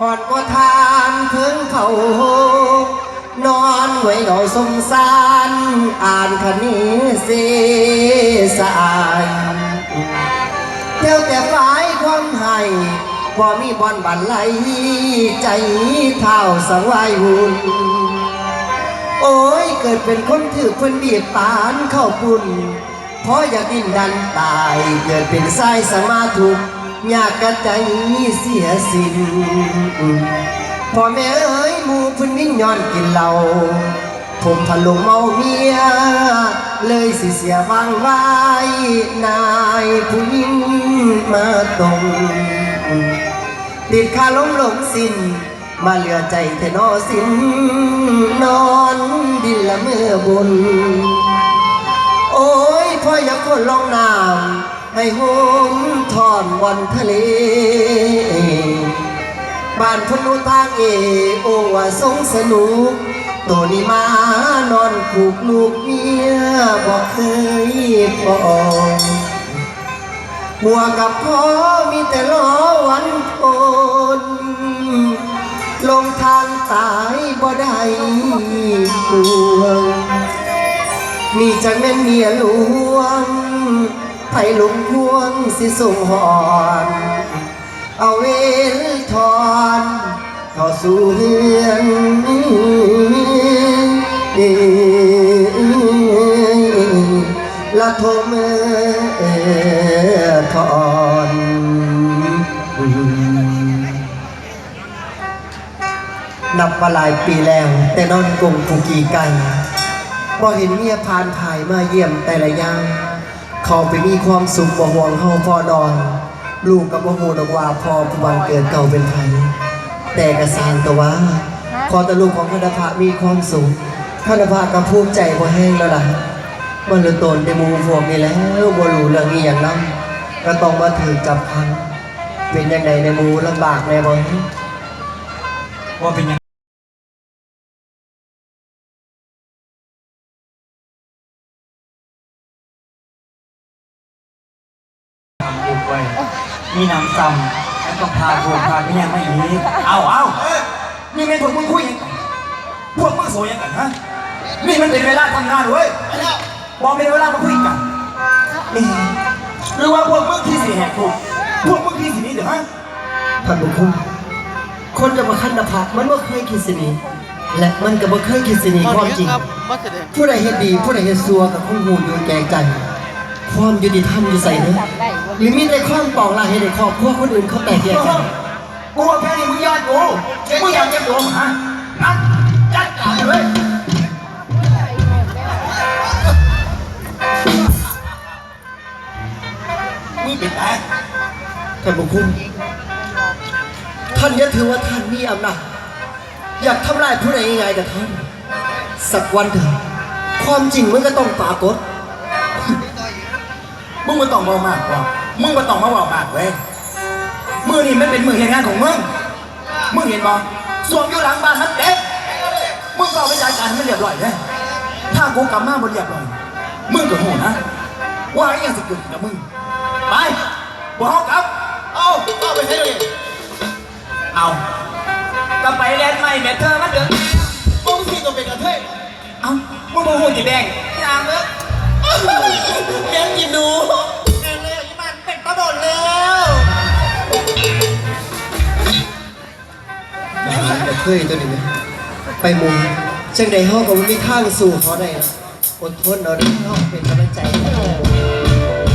หอดก็ทานเพิ่งเขา นอนไว้เหงาสงสารอ่านคณีเสสายเที่ยวแต่ฝ่ายความให้พอมีบอนบันไหลใจเท่าสังวายหุ่นโอ้ยเกิดเป็นคนถือคนบีบปานเข้าปุ่นเพราะอยากดิ้นดันตายเกิดเป็นสายสมาทุกข์ อยากกระใจเสียสิ้นพ่อแม่เอ้ยมูพื้นวิ่งย้อนกินเหล้าผมพะลงเมาเมีย เลยสิเสียวางไว้นายผู้หญิงมาตรงติดคาล้มหลงสิ้น มาเหลือใจแท่นอสิ้น นอนดินละเมื่อบน อ้ยพ่ออยากคนลองน้ำให้หมทอนวันทะเล บ้านพนุทางเอโอว่าสงสนุกตัวนี้มานอนผูกลูกเมียบอกเคยพอบัวกับพ่อมีแต่ล้อวันทนลงทางตายบ มีจังแม่นเมียหลวงไผหลงพวงสิส่งหอนเอาเวลทอนเข้าสู่เฮือนละโทมเอทอนนับมาหลายปีแล้ว แต่นอนกงผูกีไก่ พอเห็นเมียพานถ่ายมาเยี่ยมแต่ละย่างเขาไปมีความสุขบ่ห่วงเฮาพอนอน ลูกกับบ่ฮู้ดอกว่าพ่อผู้บังเกิดเก่าเป็นไผแต่กระสานตัวว่าขอแต่ลูกของคณภะมีความสุขคณภะก็ภูมิใจบ่แห้งแล้วล่ะมันเหลือตนในหมู่พวกนี้แล้วบ่รู้เรื่องนี้อย่างนั้นก็ต้องมาถือจับพันเป็นยังไงในหมู่ลำบากแน่บ่ว่าเป็นยัง ทำบุกไว้มีน้ำซ้ำแล้วต้องพาพวกพาเมียไม่หนีเอาเอานี่ไม่พวกมึงคุยยังกันพวกมึงโสยังกันฮะ นี่มันเป็นเวลาทำงานเว้ยบอกเป็นเวลามาคุยกันนี่หรือว่าพวกมึงที่สีแหกคุกพวกมึงที่สีนี้เดี๋ยวฮะท่านบุญคุณคนจะมาคันนภามันว่าเคยคิดสิหนีและมันก็บ่เคยคิดสิหนีความจริงมาแสดงผู้ใดเฮ็ดดี ผู้ใดเฮ็ดซัวกับคงหูอยู่แก่ใจความยุติธรรมอยู่ใส่เด้อ หรือมีแต่ความปองลายให้ในครอบครัวคนอื่นเขาแตกแยกกันกูว่าแค่นี้มึงยอดกูมึงอยากจ็บตัวมั้งฮะนั่นจัดการเลยมึงเป็นแผลท่านบุญคุณท่านอย่าถือว่าท่านมีอำนาจอยากทำลายผู้ใดยังไงกับท่านสักวันเถอะความจริงมันก็ต้องปรากฏมึงมาต้องมามากกว่า มึงมาต้องมาเว่ามากเว้ยมือนี่มันเป็นมือเหตุงานของมึง มึงเห็นบ่สวมอยู่หลังบ้านมันเด็กมึงก็เอาไปจัดการให้มันเรียบร้อยเลยถ้ากูกลับมาบนเรียบร้อย มึงก็โหนะ ว่าไอ้ยังสิเกิดกับมึง ไปบอกกลับ เอาเอาไปใช้เลยเอากลับไปเรียนใหม่แม่เธอมันเดือดมึงที่ตัวเป็นกระเทยเอามึงโมโหจีแดงยางเนอะแดงกินดู ยตัวนี้นะไปมุมจังใดเฮาก็บ่มีทางสู่เขาได้นะอดทนเอาเด้อเฮาเป็นกำลังใจให้